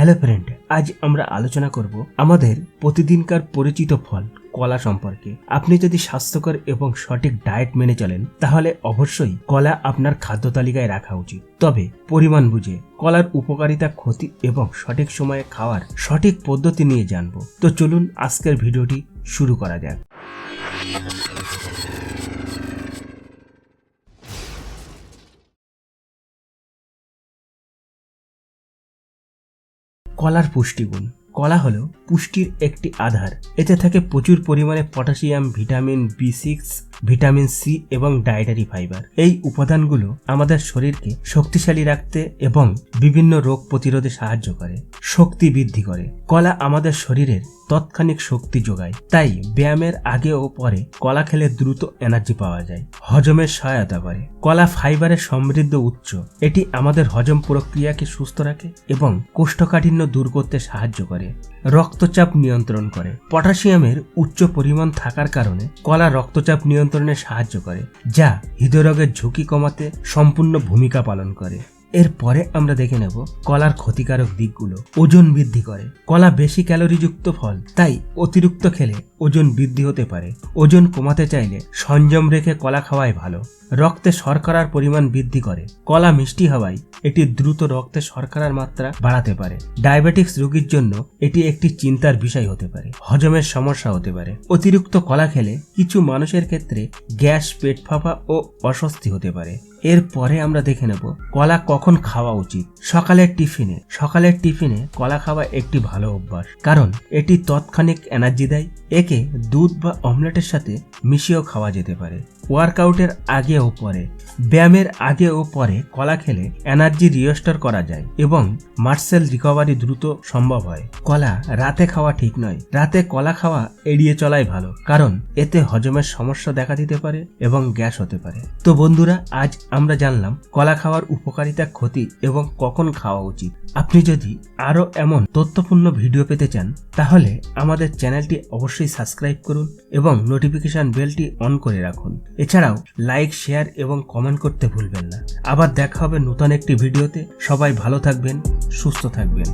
Hello friend, আজ আমরা আলোচনা করব আমাদের প্রতিদিনকার পরিচিত ফল, কলা সম্পর্কে। আপনি যদি স্বাস্থ্যকর এবং সঠিক ডায়েট মেনে চলেন, তাহলে অবশ্যই কলা আপনার খাদ্য তালিকায় রাখা উচিত। তবে পরিমাণ বুঝে, কলার উপকারিতা, ক্ষতি এবং সঠিক সময়ে খাওয়ার সঠিক পদ্ধতি নিয়ে জানব। তো চলুন আজকের ভিডিওটি শুরু করা যাক। কলার পুষ্টিগুণ। কলা হলো পুষ্টির একটি আধার। এতে থাকে প্রচুর পরিমাণে potassium, vitamin B six vitamin C এবং ডায়েটারি ফাইবার। এই উপাদানগুলো আমাদের শরীরকে শক্তিশালী রাখতে এবং বিভিন্ন রোগ প্রতিরোধে সাহায্য করে, শক্তি বৃদ্ধি করে। কলা আমাদের শরীরের তৎক্ষণিক শক্তি যোগায়, তাই ব্যায়ামের আগে ও পরে কলা খেলে দ্রুত এনার্জি পাওয়া যায়, হজমের সহায়তা করে। কলা ফাইবারের সমৃদ্ধ উৎস, এটি আমাদের হজম প্রক্রিয়াকে সুস্থ রাখে এবং কোষ্ঠকাঠিন্য দূর করতে সাহায্য করে, রক্তচাপ নিয়ন্ত্রণ করে। পটাশিয়ামের উচ্চ পরিমাণ থাকার কারণে কলা রক্তচাপ নিয়ন্ত্রণে সাহায্য করে, যা হৃদয়রোগের ঝুঁকি কমাতে সম্পূর্ণ ভূমিকা পালন করে। এরপরে আমরা দেখে নেব কলার ক্ষতিকারক দিকগুলো। ওজন বৃদ্ধি করে। কলা বেশি ক্যালোরিযুক্ত ফল, তাই অতিরিক্ত খেলে ওজন বৃদ্ধি হতে পারে। ওজন কমাতে চাইলে সংযম রেখে কলা খাওয়াই ভালো। রক্তে শর্করার পরিমাণ বৃদ্ধি করে। কলা মিষ্টি হওয়ায় এটি দ্রুত রক্তে শর্করার মাত্রা বাড়াতে পারে। ডায়াবেটিক্স রোগীর জন্য এটি একটি চিন্তার বিষয় হতে পারে। হজমের সমস্যা হতে পারে। অতিরিক্ত কলা খেলে কিছু মানুষের ক্ষেত্রে গ্যাস, পেট ফাঁপা ও অস্বস্তি হতে পারে। এরপরে আমরা দেখে নেব কলা কখন খাওয়া উচিত। সকালের টিফিনে। সকালের টিফিনে কলা খাওয়া একটি ভালো অভ্যাস। কারণ এটি তৎক্ষণিক এনার্জি দেয়। একে দুধ বা অমলেটের সাথে মিশিয়েও খাওয়া যেতে পারে। ওয়ার্কআউটের আগে ও পরে, ব্যায়ামের আগে ও পরে কলা খেলে এনার্জি রিস্টোর করা যায় এবং মার্সেল রিকভারি দ্রুত সম্ভব হয়। কলা রাতে খাওয়া ঠিক নয়। রাতে কলা খাওয়া এড়িয়ে চলাই ভালো, কারণ এতে হজমের সমস্যা দেখা দিতে পারে এবং গ্যাস হতে পারে। তো বন্ধুরা, আজ আমরা জানলাম কলা খাওয়ার উপকারিতা, ক্ষতি এবং কখন খাওয়া উচিত। আপনি যদি আরও এমন তথ্যপূর্ণ ভিডিও পেতে চান, তাহলে আমাদের চ্যানেলটি অবশ্যই সাবস্ক্রাইব করুন এবং নোটিফিকেশন বেলটি অন করে রাখুন। এছাড়াও লাইক শেয়ার এবং কমেন্ট করতে ভুলবেন না। আবার দেখা হবে নতুন একটি ভিডিওতে। সবাই ভালো থাকবেন, সুস্থ থাকবেন।